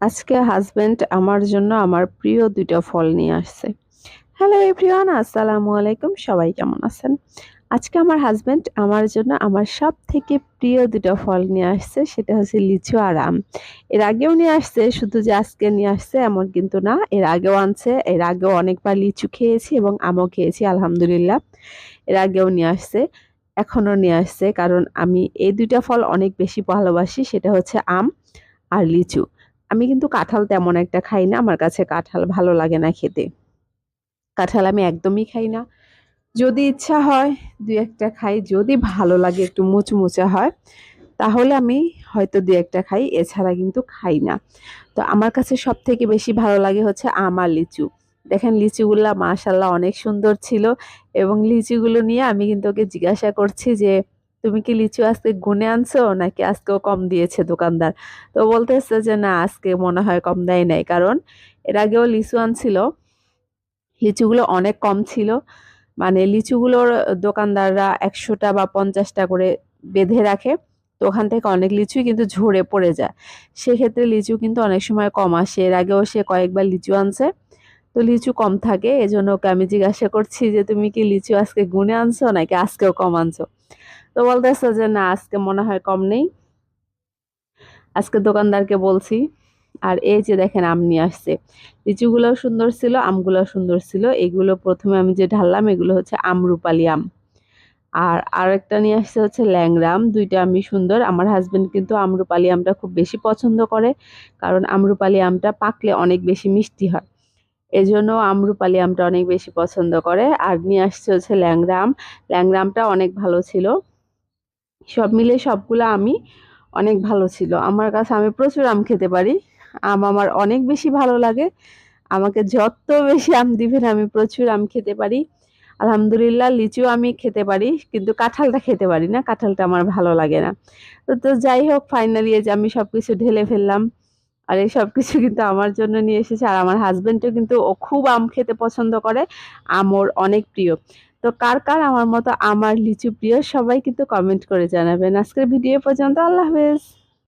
আজকে হাজবেন্ড আমার জন্য আমার প্রিয় দুইটা ফল নিয়ে আসছে। হ্যালো এভরিওয়ান আসসালামু আলাইকুম, সবাই কেমন আছেন? আজকে আমার হাজবেন্ড আমার জন্য আমার সব থেকে প্রিয় দুটো ফল নিয়ে আসছে, সেটা হচ্ছে লিচু আর আম। এর আগেও নিয়ে আসছে, শুধু যে আজকে নিয়ে আসছে এমন কিন্তু না, এর আগেও আনছে, এর আগেও অনেকবার লিচু খেয়েছি এবং আমও খেয়েছি, আলহামদুলিল্লাহ। এর আগেও নিয়ে আসছে, এখনও নিয়ে আসছে, কারণ আমি এই দুইটা ফল অনেক বেশি ভালোবাসি, সেটা হচ্ছে আম আর লিচু। আমি কিন্তু কাঁঠাল তেমন একটা খাই না। আমার কাছে কাঁঠাল ভালো লাগে না খেতে। কাঁঠাল আমি একদমই খাই না। যদি ইচ্ছা হয় দু একটা খাই। যদি ভালো লাগে, একটু মুচমুচে হয়, তাহলে আমি হয়তো দু একটা খাই। এছাড়া কিন্তু খাই না। তো আমার কাছে সব থেকে বেশি ভালো লাগে হচ্ছে আমার লিচু। দেখেন, লিচুগুলা মাশাল্লাহ অনেক সুন্দর ছিল এবং লিচুগুলো নিয়ে আমি কিন্তু ওকে জিজ্ঞাসা করছি যে তুমি কি লিচু আজকে গুনে আনছো নাকি আজকেও কম দিয়েছে দোকানদার? তো বলতেছে যে না, আজকে মনে হয় কম দেয় নাই। কারণ এর আগেও লিচু আনছিল। লিচুগুলো অনেক কম ছিল। মানে লিচুগুলোর দোকানদাররা একশোটা বা পঞ্চাশটা করে বেঁধে রাখে। তো ওখান থেকে অনেক লিচুই কিন্তু ঝরে পড়ে যায়। সেক্ষেত্রে লিচু কিন্তু অনেক সময় কম আসে। এর আগেও সে কয়েকবার লিচু আনছে। তো লিচু কম থাকে। এজন্য ওকে আমি জিজ্ঞাসা করছি যে, তুমি কি লিচু আজকে গুনে আনছো নাকি আজকেও কম আনছো? তো বলতেছে যে, না, আজকে মনে হয় কম নেই। আজকে দোকানদারকে বলছি, আর এই যে দেখেন, আম নিয়ে আসছে। লিচুগুলোও সুন্দর ছিল, আমগুলোও সুন্দর ছিল। এগুলো প্রথমে আমি যে ঢাললাম, এগুলো হচ্ছে আমরুপালি আম। আর আরেকটা নিয়ে আসছে হচ্ছে ল্যাংরা আম। দুইটা আমি সুন্দর। আমার হাজবেন্ড কিন্তু আমরুপালি আমটা খুব বেশি পছন্দ করে, কারণ আমরুপালি আমটা পাকলে অনেক বেশি মিষ্টি হয়। এজন্য আমরুপালি আমটা অনেক বেশি পছন্দ করে। আর নিয়ে আসছে হচ্ছে ল্যাংরা আম ল্যাংরা আমটা অনেক ভালো ছিল। সব মিলে সবগুলো আমি অনেক ভালো ছিল। আমার কাছে আমি প্রচুর আম খেতে পারি। আম আমার অনেক বেশি ভালো লাগে। আমাকে যত বেশি আম দিবেন আমি প্রচুর আম খেতে পারি। আলহামদুলিল্লাহ লিচু আমি খেতে পারি, কিন্তু কাঁঠালটা খেতে পারি না। কাঁঠালটা আমার ভালো লাগে না। তো তো যাই হোক ফাইনালি যে আমি সব কিছু ঢেলে ফেললাম। আর এই সব কিছু কিন্তু আমার জন্য নিয়ে এসেছে। আর আমার হাজব্যান্ডও কিন্তু ও খুব আম খেতে পছন্দ করে। আম ওর অনেক প্রিয়। তো কার কার আমার মতো আমার লিচু প্রিয় সবাই কিন্তু কমেন্ট করে জানাবেন। আজকের ভিডিও পর্যন্ত আল্লাহ হাফেজ।